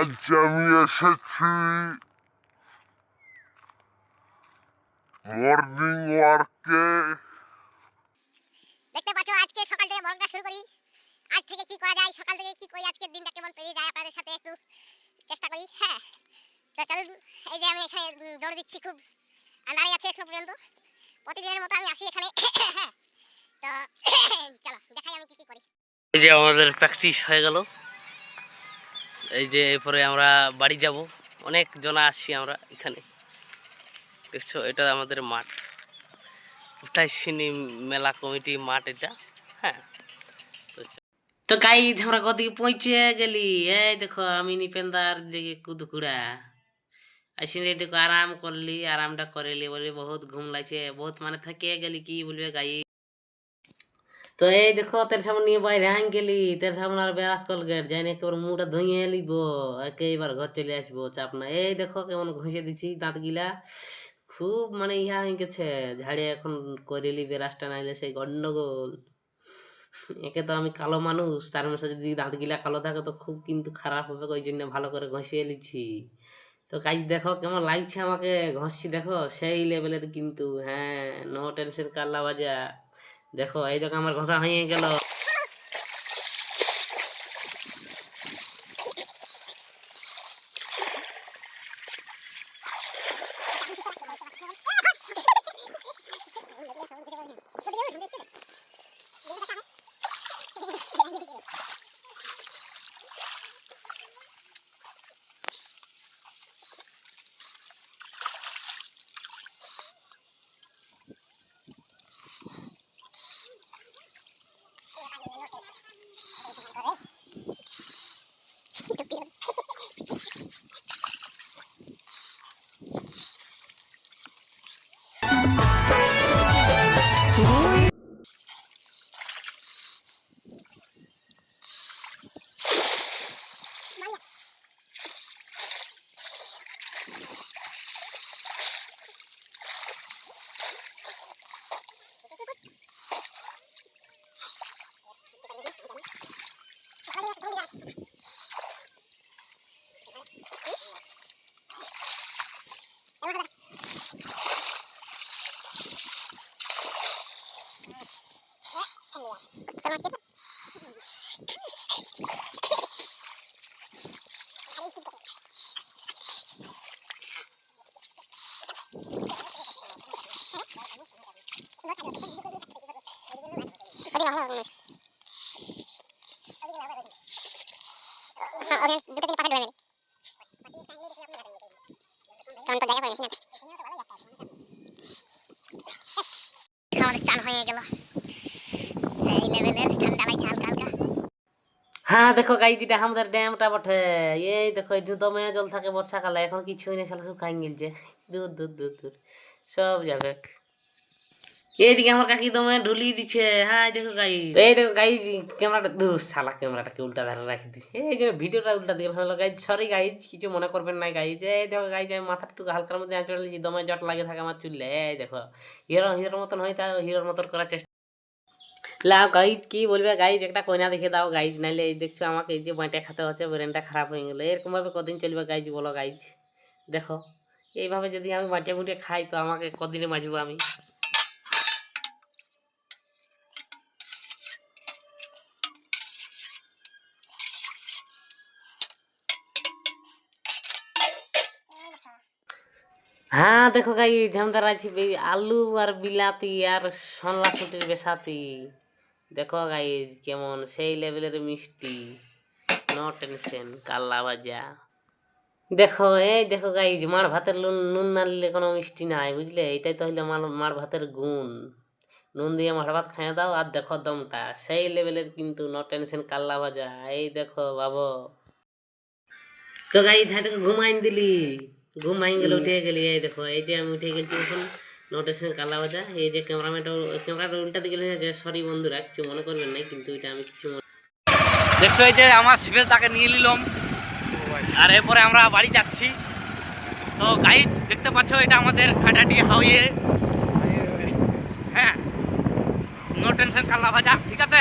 আজ আমি এসেছি মর্নিং ওয়ার্কে দেখতে পাচ্ছ আজকে সকাল থেকে মর্গটা শুরু করি। আজ থেকে কি করা যায় সকাল থেকে কি করি আজকে দিনটা কেমন পেরিয়ে যায় আপনাদের সাথে একটু চেষ্টা করি হ্যাঁ। তো চলুন এই যে আমি এখানে দৌড় দিচ্ছি খুব আন্ধারে আছে এখনও পর্যন্ত। প্রতিদিনের মতো আমি আসি এখানে। হ্যাঁ। তো চলো দেখাই আমি কি কি করি। এই যে আমাদের প্র্যাকটিস হয়ে গেল। এই যে এরপরে আমরা বাড়ি যাব। অনেক জনা আসছি আমরা এখানে। দেখছ, এটা আমাদের মাঠ। সিনি মেলা কমিটি মাঠ এটা। হ্যাঁ। তো গাই আমরা কদিকে পৌঁছে গেলি? এই দেখো, আমি নিপেন্দার দিকে কুদকুড়া। আসিনি একটু আরাম করলি, আরামটা করেলি বলি বহুত ঘুম লাগছে। বহুত মানে থাকিয়ে গেলি, কি বলবে গাই তো এই দেখো তোর সামনে নিয়ে বাইরে হাং গেলি তোর সামনে আর বেরাস কলগেট যাই না একেবারে মুখটা ধুইয়ে লিব, একেবার ঘর চলে আসব, চাপ না এই দেখো, কেমন ঘষে দিছি দাঁত গিলা খুব মানে ইহা হয়ে গেছে ঝাড়িয়ে এখন করিলি বেরাসটা নাইলে সেই গন্ডগোল। একে তো আমি কালো মানুষ, তার মধ্যে যদি দাঁত গিলা কালো থাকে তো খুব কিন্তু খারাপ হবে, ওই জন্য ভালো করে ঘষিয়ে লিছি। তো কাজ দেখো, কেমন লাগছে আমাকে, ঘষছি দেখো, সেই লেভেলের কিন্তু হ্যাঁ নো টেনশন কাল্লা বাজা। দেখো এই দেখো আমার ঘষা হয়ে গেল হয়ে, দেখো গাই যেটা আমাদের ড্যামটা বটে। এই দেখো, এই দমে জল থাকে বর্ষাকালে, এখন কিছুই নেই সব খাই গেলছে। দূর দূর দূর। সব যাবে। এইদিকে আমার কাকি দমে ঢুলি দিছে। হ্যাঁ দেখো গাই এই দেখো গাই ক্যামেরাটা দূর সালা ক্যামেরাটাকে উল্টা ধারে রাখি দিছে। এই যে ভিডিওটা উল্টা দিয়ে হলো গাই সরি গাইজ কিছু মনে করবেন না গাই যে দেখো গাই আমি মাথাটুকু হালকার মধ্যে আঁচড়ে লিছি দমে জট লাগে থাকে আমার চুললে এই দেখো হিরো হিরোর মতন হয় তা হিরোর মতন করার চেষ্টা। লাও গাইজ কি বলবে গাইজ একটা কইনা দেখে দাও গাইজ নাইলে এই দেখছ আমাকে এই যে বাঁটা খেতে হচ্ছে ব্রেনটা খারাপ হয়ে গেলো। এরকম ভাবে কদিন চলবে গাইজ বলো গাইজ দেখো, এইভাবে যদি আমি বাঁটিয়ে বুটিয়ে খাই, তো আমাকে কদিনে বাঁচবো আমি? হ্যাঁ দেখো গাই ঝামদার আছে আলু আর বিলাতি আর সনলা ছুটির বেসাতি। দেখো গাইজ কেমন সেই লেভেলের মিষ্টি। নো টেনশন কাল্লা ভাজা। দেখো, এই দেখো গাইজ মার ভাতের নুন নুন না দিলে কোনো মিষ্টি নাই, বুঝলে? এটাই তো হইলে মার মার ভাতের গুণ। নুন দিয়ে মার ভাত খাইয়ে দাও আর দেখো দমটা। সেই লেভেলের কিন্তু নো টেনশন কাল্লা ভাজা। এই দেখো বাবু। তো গাই ঘুমাইন দিলি। ঘুমাইন গেলে উঠে গেলি, এই দেখো, এই যে আমি উঠে গেছি এখন নোটেশন কালা বাজা, এই যে ক্যামেরাম্যানটা ক্যামেরাটা উল্টা দিকে নিয়ে যে সরি বন্ধুরা, কিছু মনে করবেন না কিন্তু এটা আমি কিছু মনে দেখছ এই যে আমার শিবের তাকে নিয়ে নিলাম। আর এরপরে আমরা বাড়ি যাচ্ছি। তো গাইড দেখতে পাচ্ছ, এটা আমাদের খাটাটি হাউয়ে। হ্যাঁ নো টেনশন কাল্লা ভাজা ঠিক আছে?